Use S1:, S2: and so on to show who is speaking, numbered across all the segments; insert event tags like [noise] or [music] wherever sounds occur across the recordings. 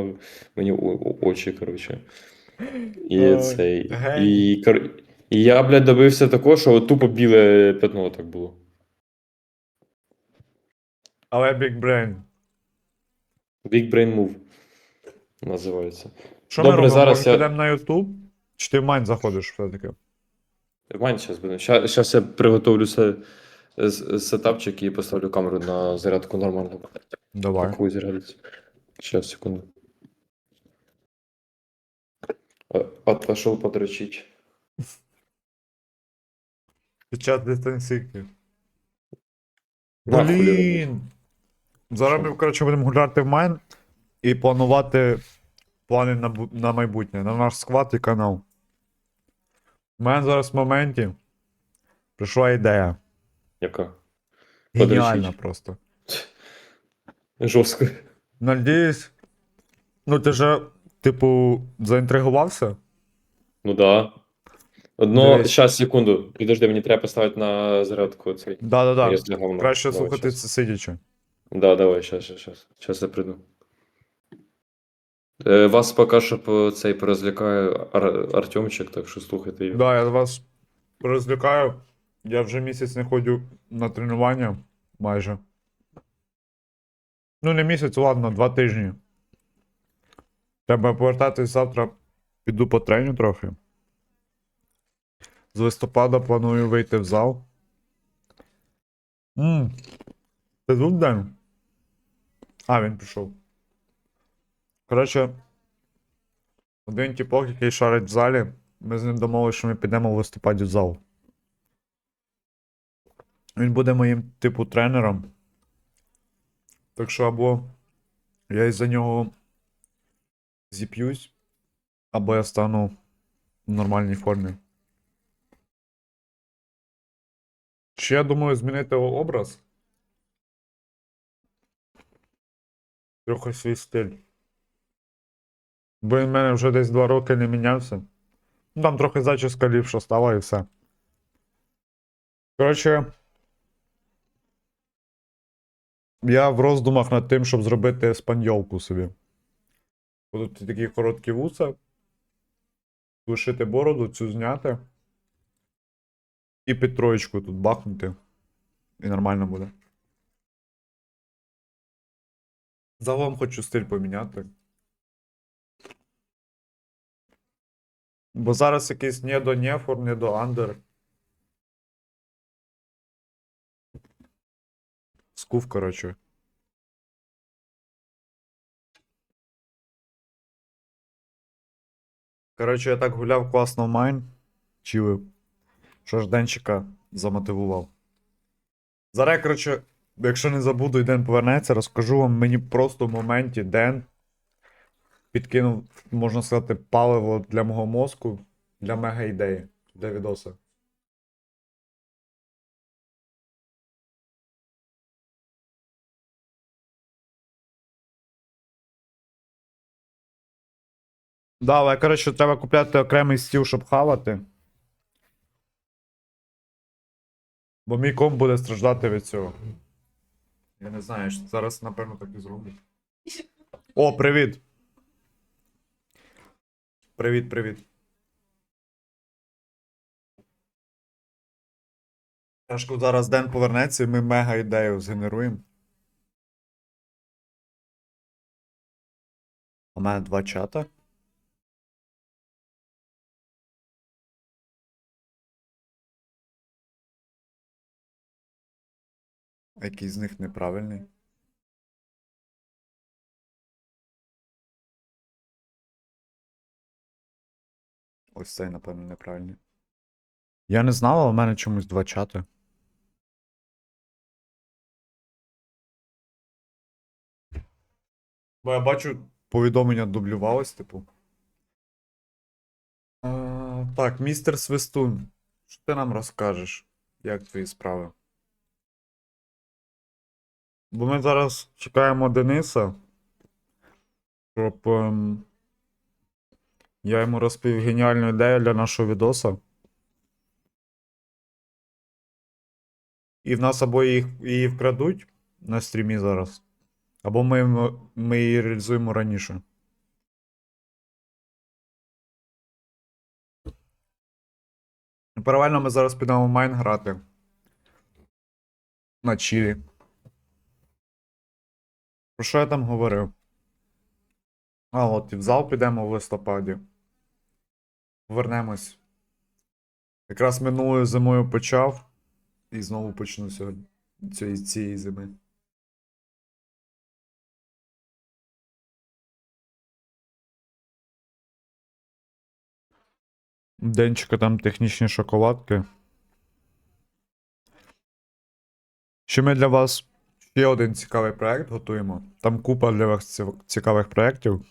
S1: прямо мені очі, коротше. І цей. І, кор- і я, блядь, добився такого, що от тупо біле пятно так було.
S2: Але Big Brain.
S1: Big Brain Move називається.
S2: Що
S1: Добре,
S2: ми робимо?
S1: зараз я-
S2: підемо на YouTube? Чи ти в Майн заходиш все-таки?
S1: Вань, зараз буде. Зараз я приготовлю се, сетапчик і поставлю камеру на зарядку нормально.
S2: Давай.
S1: Сейчас, секунду. Отошел подрочить.
S2: Під час дистанційки.
S1: Нахуй?
S2: Блін. Зараз ми, коротше, будемо гуляти в Майн і планувати плани на, бу- на майбутнє, на наш склад і канал. У мене зараз в моменті прийшла ідея.
S1: Яка?
S2: Геніальна
S1: Подрочить.
S2: просто.
S1: Жорстко.
S2: Надіюсь. Ну, ти же, типу, заінтригувався?
S1: Ну да. Одно,
S2: Дивись.
S1: сейчас, секунду. Підожди, мені треба поставити на зарядку цей.
S2: Да-да-да.
S1: Якщо говно.
S2: Краще
S1: Давай,
S2: слухати
S1: щас.
S2: це сидячи.
S1: Да, давай, сейчас, сейчас, сейчас. Сейчас я приду. Е, вас поки що по цей порозвлікає Ар- Артемчик, так що слухайте його.
S2: Да, я вас розлякаю. Я вже місяць не ходжу на тренування майже. Ну, не місяць, ладно, два тижні. Треба повертатись завтра. Піду по треню трохи. З листопада планую вийти в зал. Ммм. Ти тут Ден? А, він пішов. Коротше, один тіпок, який шарить в залі, ми з ним домовилися, що ми підемо в листопаді в зал. Він буде моїм, типу, тренером. Так що або я із-за нього зіп'юсь, або я стану в нормальній формі. Ще я думаю змінити образ. Трохи свій стиль. Бо він в мене вже десь два роки не мінявся. Ну, там трохи зачіска ліпша стала і все. Коротше. Я в роздумах над тим, щоб зробити спаньолку собі. Будуть такі короткі вуса. Лишити бороду, цю зняти. І під троєчку тут бахнути. І нормально буде. Загалом хочу стиль поміняти. Бо зараз якийсь не до нефор, не до андер. Скуф, коротше. Коротше, я так гуляв класно в майн. Чилив. Що ж денчика замотивував. Зараз, коротше, якщо не забуду і Ден повернеться, розкажу вам мені просто в моменті Ден підкинув, можна сказати, паливо для мого мозку, для мега ідеї, для відоса. Да, але, коротше, треба купляти окремий стіл, щоб хавати. Бо мій комп буде страждати від цього. Я не знаю, що зараз, напевно, так і зроблю. О, привіт! Привіт, привіт. Тяжко зараз Ден повернеться, і ми мега ідею згенеруємо. У мене два чата. Який з них неправильний? Ось цей, напевно, неправильний. Я не знав, але в мене чомусь два чати. Бо я бачу, повідомлення дублювалось, типу. А, так, містер Свистун. Що ти нам розкажеш? Як твої справи? Бо ми зараз чекаємо Дениса, щоб ем, я йому розповів геніальну ідею для нашого відоса. І в нас або їх, її вкрадуть на стрімі зараз, або ми, ми її реалізуємо раніше. Паралельно ми зараз підемо в майн грати. На чилі. Про що я там говорив? А, от і в зал підемо в листопаді. Повернемось. Якраз минулою зимою почав. І знову почну сьогодні. Цієї, цієї зими. Денчика там технічні шоколадки. Ще ми для вас ще один цікавий проект готуємо. Там купа для цікавих проєктів.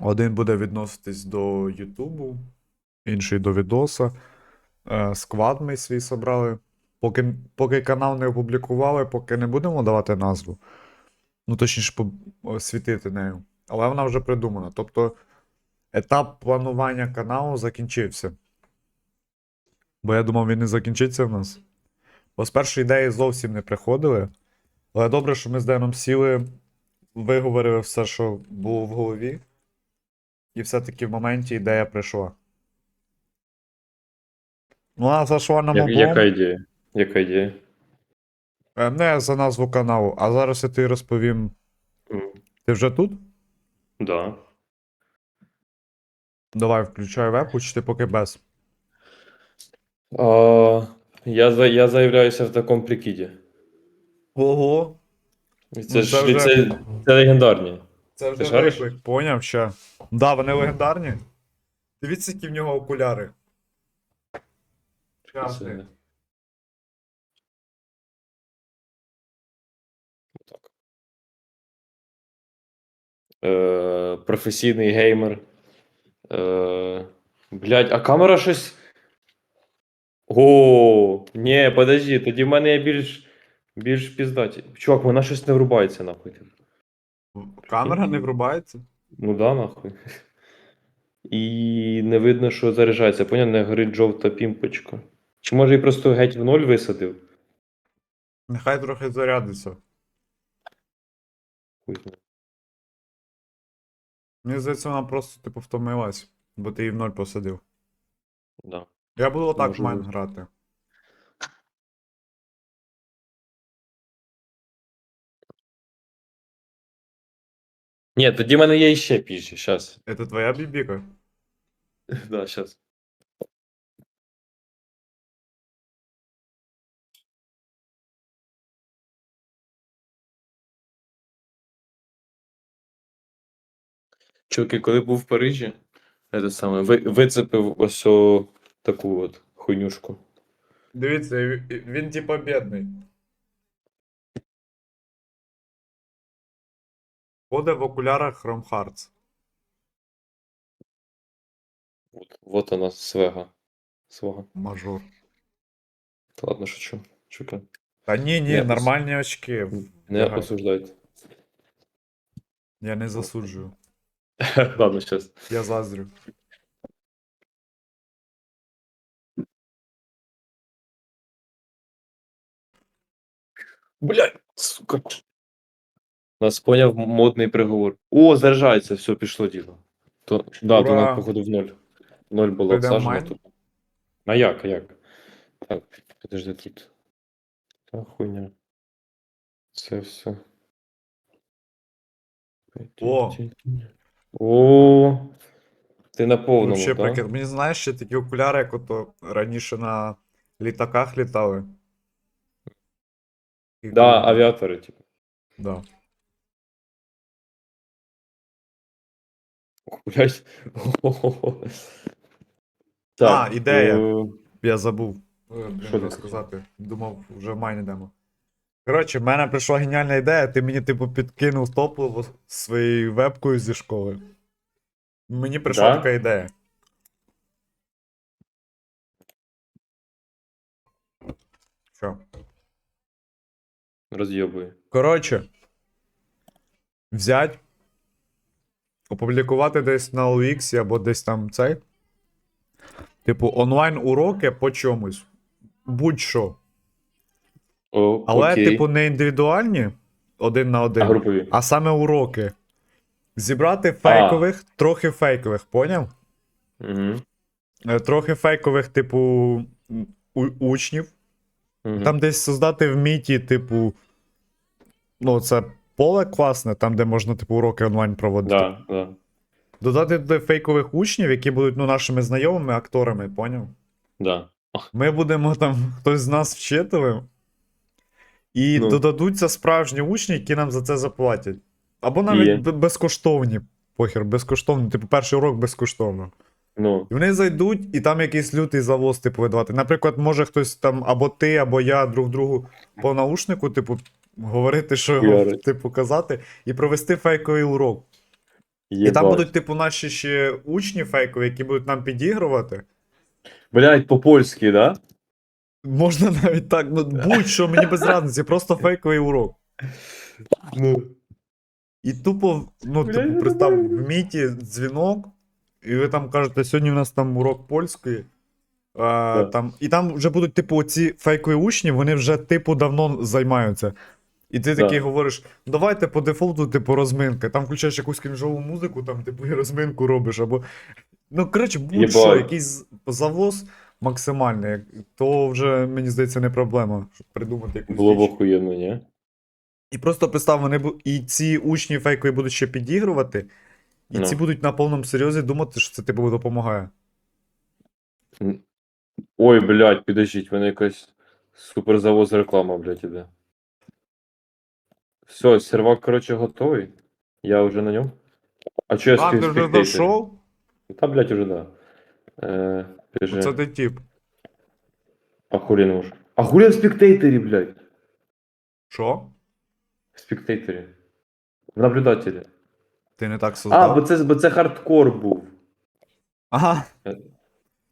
S2: Один буде відноситись до Ютубу, інший до відоса. Е, Сквад ми свій собрали. Поки, поки канал не опублікували, поки не будемо давати назву. Ну, точніше, освітити нею. Але вона вже придумана. Тобто, етап планування каналу закінчився. Бо я думав, він не закінчиться в нас. Бо з першої ідеї зовсім не приходили. Але добре, що ми з Деном сіли, виговорили все, що було в голові. І все-таки в моменті ідея прийшла. Ну, а зайшла нам обом.
S1: яка ідея? Яка ідея?
S2: Е, Не за назву каналу, а зараз я тобі розповім. Ти вже тут?
S1: Да.
S2: Давай, включай веб, чи ти поки без.
S1: А, я, за- я заявляюся в такому прикиді.
S2: Ого.
S1: І
S2: Ну,
S1: Це, ж,
S2: вже-
S1: це, це легендарні.
S2: Це
S1: Ти шариш?
S2: виклик, поняв ще. Да, вони легендарні. Дивіться, які в нього окуляри.
S1: Так. Е, професійний геймер. Е, блядь, а камера щось. О, ні, подожди, тоді в мене є більш, більш піздаті. Чувак, вона щось не врубається, нахуй.
S2: Камера не врубається?
S1: Ну да, нахуй. І не видно, що заряджається. Поняв, не горить жовта пімпочка. Чи може і просто геть в ноль висадив?
S2: Нехай трохи зарядиться.
S1: Хуй знає.
S2: Мені здається, вона просто типу втомилась, бо ти її в ноль посадив.
S1: Да.
S2: Я буду отак в
S1: Може
S2: майн грати.
S1: Ні, тоді в мене є іще пізже, щас. [laughs]
S2: Це твоя бібіка?
S1: Да, щас. Чуваки, коли був в Парижі, це саме, ви, вицепив ось о таку от хуйнюшку.
S2: Дивіться, він, типа бідний. Ходить в окулярах Chrome Hearts.
S1: От, вот вона, свега. Свага.
S2: Мажор.
S1: Та Ладно, шучу. Чуваки.
S2: Та ні, ні,
S1: Я
S2: нормальні очки.
S1: Не
S2: Ага.
S1: осуждайте.
S2: Я не засуджую. [laughs]
S1: Ладно, щас.
S2: Я заздрю.
S1: Блядь, сука. Нас поняв модний приговор. О, заряджається, все, пішло діло. То, да, то нам, походу, в ноль. Ноль було обсаджено
S2: майн?
S1: тут. А як, а як? Так, подожди тут. Та хуйня. Це все.
S2: О!
S1: О! Ти на повному,
S2: Вообще
S1: так?
S2: прикид. Мені знаєш ще такі окуляри, як ото раніше на літаках літали.
S1: Да, авіатори, типу.
S2: Да.
S1: Ох, Блядь. Так,
S2: ідея.
S1: е,
S2: Я забув. Е, блін,
S1: Що
S2: розказати. Думав, вже в майн йдемо. Коротше, в мене прийшла геніальна ідея, ти мені, типу, підкинув топливо своєю вебкою зі школи. Мені прийшла
S1: Да?
S2: така ідея. Що?
S1: Роз'єбує.
S2: Коротше, взять, опублікувати десь на OX або десь там цей. Типу, онлайн-уроки по чомусь. Будь-що.
S1: О,
S2: Але,
S1: окей.
S2: типу, не індивідуальні один на
S1: а
S2: один,
S1: групові.
S2: а саме уроки. Зібрати фейкових, трохи фейкових, поняв?
S1: Угу.
S2: трохи фейкових, типу, у- учнів.
S1: Мгм.
S2: Там десь создати в міті, типу. Ну, це поле класне, там, де можна, типу, уроки онлайн проводити.
S1: Да, да.
S2: Додати туди фейкових учнів, які будуть ну, нашими знайомими акторами, поняв?
S1: Да.
S2: Ми будемо там, хтось з нас вчителем, і
S1: Ну.
S2: додадуться справжні учні, які нам за це заплатять. Або навіть
S1: Є.
S2: безкоштовні. Похер, безкоштовні. Типу, перший урок безкоштовно.
S1: Ну,
S2: І вони зайдуть, і там якийсь лютий завоз, типу, видавати. Наприклад, може хтось там, або ти, або я друг другу по наушнику, типу, говорити, що його, [laughs] типу, казати, і провести фейковий урок. І там будуть, типу, наші ще учні фейкові, які будуть нам підігрувати.
S1: Блядь, по-польськи, да?
S2: Можна навіть так, ну будь-що, мені без разниці, просто фейковий урок.
S1: Ну.
S2: І тупо, ну, типу, представ, в міті дзвінок, і ви там кажете, сьогодні у нас там урок польської. А, там, і там вже будуть, типу, ці фейкові учні, вони вже, типу, давно займаються. І ти такий говориш, давайте по дефолту, типу, розминка. Там включаєш якусь крінжову музику, там, типу, і розминку робиш. Або... Ну, коротше, будь-що, якийсь завоз максимальний, то вже, мені здається, не проблема, щоб придумати якусь.
S1: Було б охуєнно, ні?
S2: І просто представ, вони бу... і ці учні фейкові будуть ще підігрувати, і
S1: Ну.
S2: ці будуть на повному серйозі думати, що це типу допомагає.
S1: Ой, блядь, підождіть, мене якась суперзавоз реклама, блядь, іде. Все, сервак, короче, готовий. Я вже на ньому. А чо я
S2: А, ти вже дійшов?
S1: Та, блядь, уже да. Е, біжи.
S2: Це ти тип.
S1: А хулі не можу. А хулі в спектейторі, блядь.
S2: Що?
S1: В спектейторі. В наблюдателі.
S2: Ти не так
S1: А, бо це, бо це хардкор був.
S2: Ага.
S1: Е,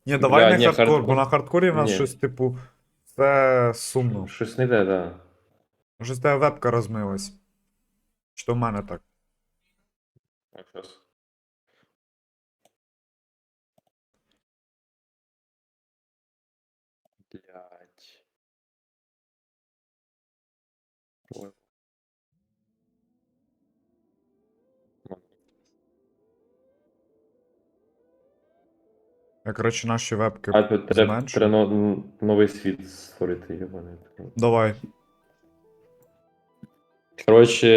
S2: Ні, давай
S1: бля,
S2: не
S1: ні,
S2: хардкор,
S1: хардкор.
S2: бо на хардкорі в нас
S1: Ні.
S2: щось, типу, це сумно.
S1: Щось не йде, да.
S2: Щось тебе вебка розмилась. Що в мене так?
S1: Так, щас.
S2: Я, коротше, наші вебки
S1: А тут треба,
S2: зменшу.
S1: треба но- новий світ створити, єбаний.
S2: Давай.
S1: Коротше,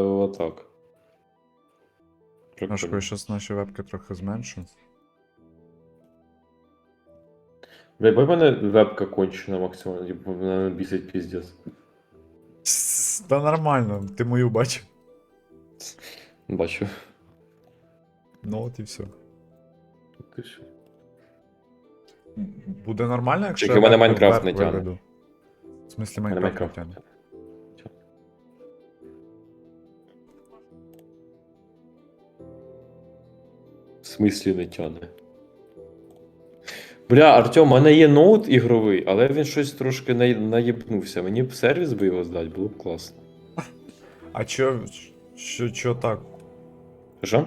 S1: отак.
S2: Нашко, я
S1: Прикольно.
S2: щас наші вебки трохи зменшу.
S1: Бля, бо в мене вебка кончена максимально, типу, вона бісить піздець.
S2: Та нормально, ти мою бачив.
S1: Бачу.
S2: Ну от і все.
S1: Ти що?
S2: Буде нормально, якщо
S1: Тільки в мене Майнкрафт не тягне.
S2: В смислі Майнкрафт не тягне.
S1: В смислі не тяне. Бля, Артем, у мене є ноут ігровий, але він щось трошки на- наєбнувся. Мені б сервіс би його здати, було б класно.
S2: А чо, що, що так?
S1: Що?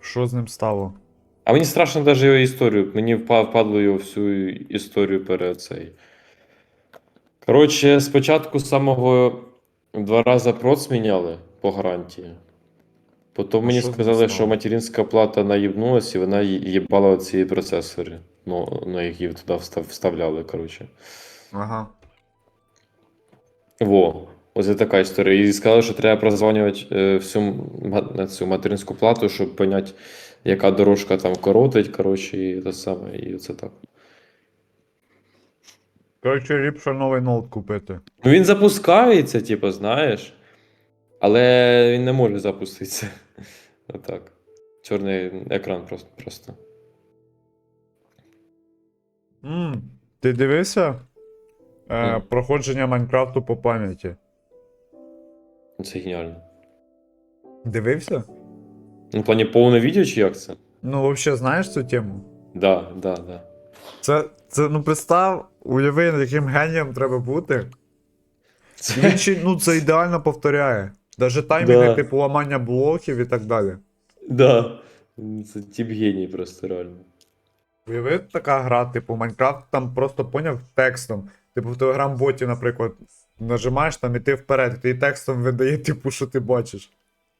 S2: Що з ним стало?
S1: А мені страшно навіть його історію. Мені впадло його всю історію перед цей. Коротше, спочатку самого два рази проц міняли по гарантії. Потім мені
S2: що
S1: сказали, що материнська плата наїбнулась, і вона їбала ці процесори, ну, на які туди вставляли, коротше.
S2: Ага.
S1: Во, ось така історія. І сказали, що треба прозванювати е, всю цю материнську плату, щоб поняти, яка дорожка там коротить, коротше, і те саме, і це так.
S2: Коротше, ліпше новий ноут купити.
S1: Ну він запускається, типу, знаєш. Але він не може запуститися. [laughs] Отак. Чорний екран просто. просто.
S2: Мм, ти дивився? Е,
S1: Мгм.
S2: проходження Майнкрафту по пам'яті.
S1: Це геніально.
S2: Дивився?
S1: Ну, в плані повне відео чи як це?
S2: Ну, взагалі, знаєш цю тему?
S1: Да, да, да.
S2: Це, це ну представ, уяви, яким генієм треба бути.
S1: Це...
S2: Він ну, це ідеально повторяє. Даже таймінги,
S1: Да.
S2: типу ламання блоків і так далі.
S1: Да. Це тип геній просто реально.
S2: Уяви така гра, типу, Майнкрафт там просто поняв текстом. Типу в телеграм-боті, наприклад, нажимаєш там і ти вперед, і текстом видає, типу, що ти бачиш.